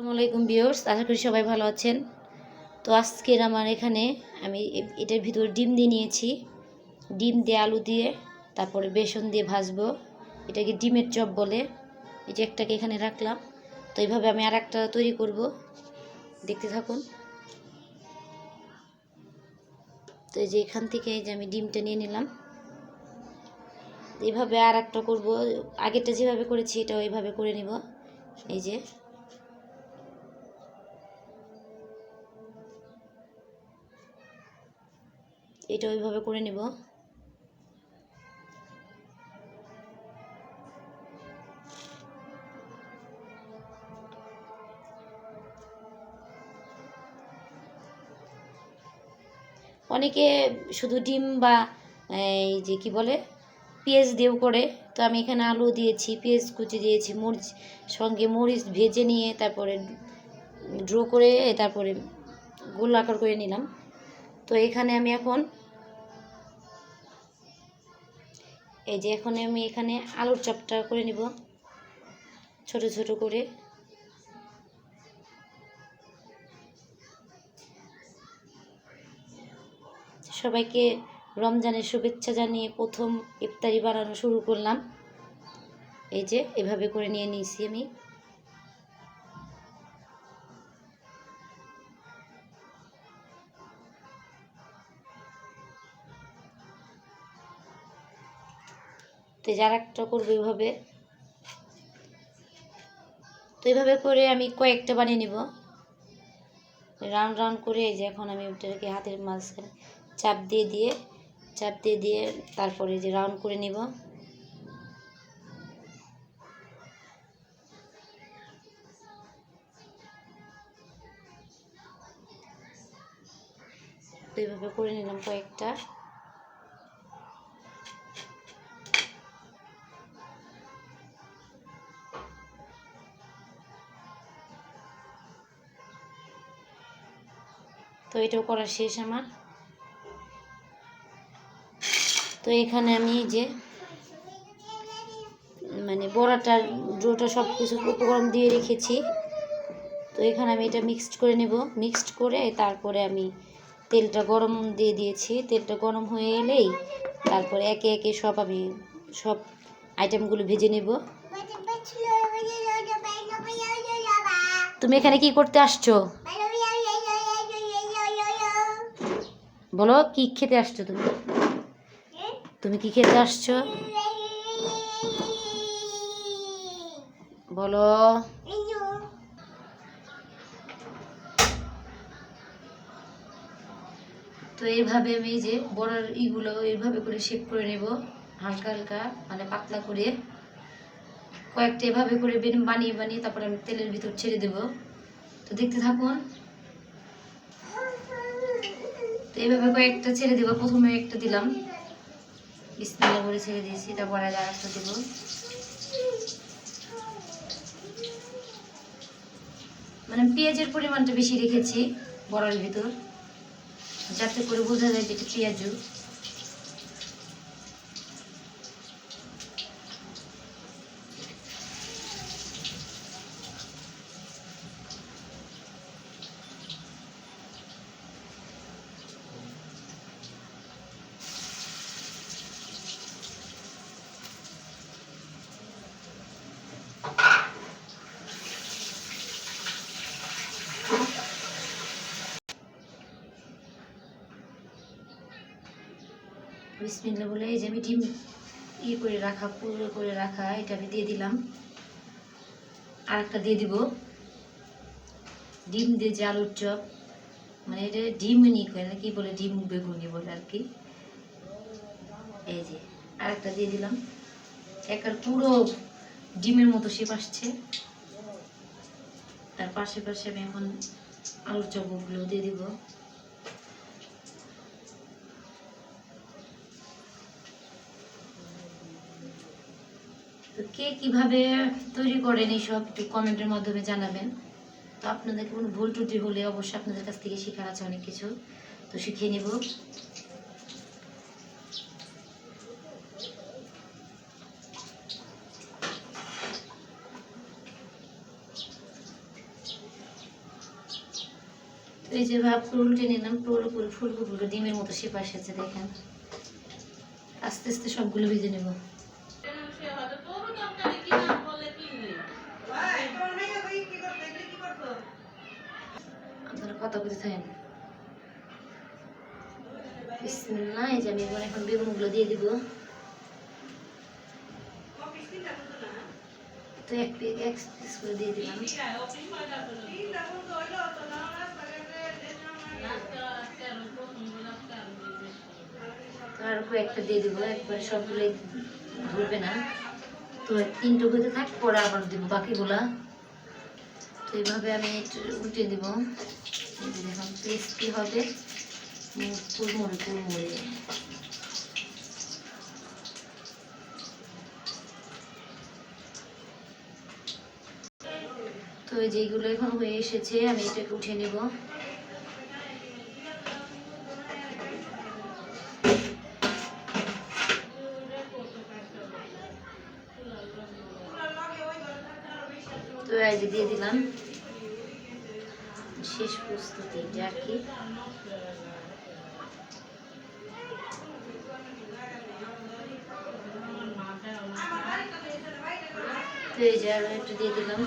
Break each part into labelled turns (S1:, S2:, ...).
S1: আসসালামু আলাইকুম বিয়র্স আশা করি সবাই ভালো আছেন। তো আজকের আমার এখানে আমি এটার ভিতর ডিম দিয়ে নিয়েছি। ডিম দিয়ে আলু দিয়ে, তারপরে বেসন দিয়ে ভাজবো। এটাকে ডিমের চপ বলে, এই যে একটাকে এখানে রাখলাম। তো এইভাবে আমি আর একটা তৈরি করব। দেখতে থাকুন। তো এই যে এখান থেকে এই যে আমি ডিমটা নিয়ে নিলাম। এইভাবে আর একটা করব। আগেরটা যেভাবে করেছি, এটাও এইভাবে করে নিব। এই যে এটা ওইভাবে করে নেব। অনেকে শুধু ডিম বা, এই যে কি বলে, পেঁয়াজ দিয়েও করে। তো আমি এখানে আলু দিয়েছি, পেঁয়াজ কুচি দিয়েছি, মরিচ, সঙ্গে মরিচ ভেজে নিয়ে তারপরে ড্র করে, তারপরে গোল আকার করে নিলাম। তো এখানে আমি এখন এই যে এখন আমি এখানে আলুর চপটা করে নিব, ছোট ছোট করে। সবাইকে রমজানের শুভেচ্ছা জানিয়ে প্রথম ইফতারি বানানো শুরু করলাম। এই যে এভাবে করে নিয়ে নিয়েছি আমি। তো যার একটা করব এইভাবে তো এইভাবে করে আমি কয়েকটা বানিয়ে নিব। রাউন্ড রাউন্ড করে এই যে এখন আমি ওটাকে হাতের মাঝখানে চাপ দিয়ে দিয়ে, চাপ দিয়ে দিয়ে তারপরে যে রাউন্ড করে নিব। এইভাবে করে নিলাম কয়েকটা। তো এটাও করা শেষ আমার। তো এখানে আমি যে মানে বড়াটার ডোটা সব কিছু উপকরণ দিয়ে রেখেছি। তো এখানে আমি এটা মিক্সড করে নেব। মিক্সড করে তারপরে আমি তেলটা গরম দিয়ে দিয়েছি। তেলটা গরম হয়ে এলেই তারপরে একে একে সব আমি, সব আইটেমগুলো ভেজে নেব। তুমি এখানে কি করতে আসছো? বলো, কি খেতে আসছো তুমি? তুমি কি খেতে আসছো? বলো। তো এইভাবে আমি যে বড়ার ইগুলো এইভাবে করে শেপ করে নেব, হালকা হালকা মানে পাতলা করে। কয়েকটা এভাবে করে বানিয়ে বানিয়ে তারপরে আমি তেলের ভিতর ছেড়ে দেব। তো দেখতে থাকুন তো এইভাবে কয়েকটা ছেড়ে দেবো, প্রথমে একটা দিলাম। বিসমিল্লাহ করে ছেড়ে দিয়েছি তারপরে আর একটা দেবো। মানে পেঁয়াজের পরিমাণটা বেশি রেখেছি, বড়ার ভিতর। যাতে করে বোঝা যায় যে এটা পেঁয়াজু। বিসমিল্লা বলে এই যে আমি ডিম ইয়ে করে রাখা পুরো করে রাখা, এটা আমি দিয়ে দিলাম। আর একটা দিয়ে দিব। ডিম দিয়ে যে আলুর চপ মানে এটা করে না, কি বলে, ডিম বেগুনি বলে আর কি। এই যে আর একটা দিয়ে দিলাম। একার পুরো ডিমের মতো শেপ আসছে। তার পাশে পাশে আমি এখন আলুর চপগুলো দিয়ে দিব। তো কে কীভাবে তৈরি করেন এইসব একটু কমেন্টের মাধ্যমে জানাবেন। তো আপনাদের কোনো ভুল ত্রুটি হলে অবশ্যই আপনাদের কাছ থেকে শেখার আছে অনেক কিছু। তো শিখিয়ে নেব। এই যে ভাব উল্টে নিলাম, পুরো পুরো ফুলগুলো ডিমের মতো শেপ এসেছে দেখেন। আস্তে আস্তে সবগুলো ভেজে নেব। আপনারা কথা বলতে থাকেন। বিসমিল্লাহ যে আমি এবার এখন বেগুনগুলো দিয়ে দিব। তো এক পিস এক করে দিয়ে দিলাম। আর কয়েকটা দিয়ে দিব, একবারে সবগুলো ধরবে না। তো তিনটে হতে থাক, পরে আবার দিব বাকিগুলা। তো এইভাবে আমি উল্টে দিব। দেখুন টেস্টি হবে? কুড়মুড়ে কুড়মুড়ে। তো যেগুলো এখন হয়ে এসেছে, আমি এটাকে উঠে নেব। তো দিয়ে দিলাম। শেষ প্রস্তুতি এটা আর কি তো এই যে আরও একটু দিয়ে দিলাম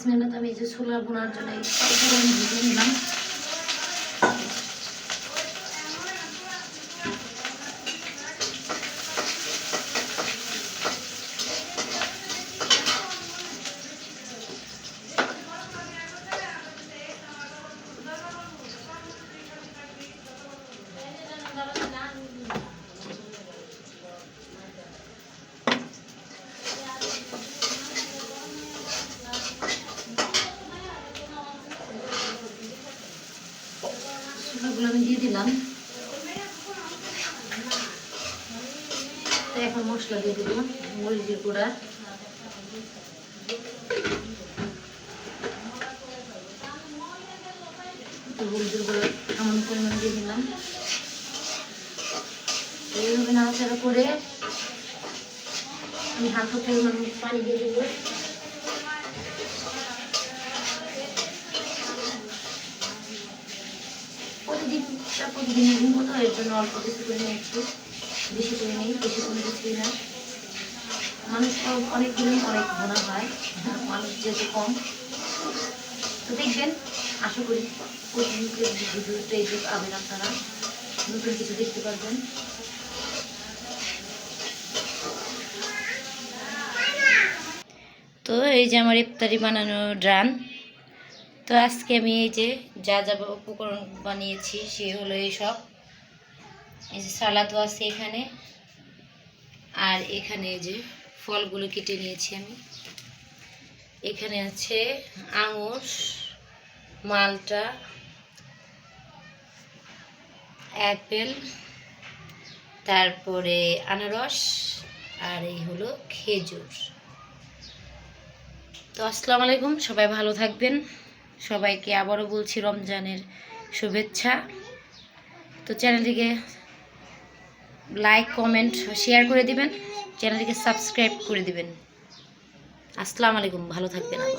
S1: বিসমিল্লাহ তো আমি এই যে ছোলা বোনার জন্য এই আমি নিলাম। আমি দিয়ে দিলাম। এখন মশলা দিয়ে দিব মরিচের গুঁড়া। হলুদের গুঁড়ো সামান্য পরিমাণ দিয়ে দিলাম। এইভাবে নাড়াচাড়া করে আমি হালকা পরিমাণ পানি দিয়ে দেবো। প্রতিদিন ঘুম মতো এর জন্য অল্প কিছু করে নিই একটু বেশি করে নিই, বেশি করে কিছুই না মানুষ তো অনেকগুলো অনেক ঘোনা হয় মানুষ যেহেতু কম। তো দেখবেন, আশা করি প্রতিদিনকে ভিডিওতে এই পাবেন আপনারা। নতুন কিছু দেখতে পারবেন। তো এই যে আমার ইফতারি বানানো ড্রান তো আজকে আমি এই যে যা যা উপকরণ বানিয়েছি সে হলো এইসব। এই যে সালাদও আছে এখানে। আর এখানে এই যে ফলগুলো কেটে নিয়েছি আমি। এখানে আছে আঙুর, মালটা, অ্যাপেল, তারপরে আনারস, আর এই হলো খেজুর। তো আসসালামু আলাইকুম, সবাই ভালো থাকবেন। সবাইকে আবারও বলছি রমজানের শুভেচ্ছা। তো চ্যানেলটিকে লাইক কমেন্ট শেয়ার করে দিবেন। চ্যানেলটিকে সাবস্ক্রাইব করে দিবেন। আসসালামু আলাইকুম, ভালো থাকবেন আবার।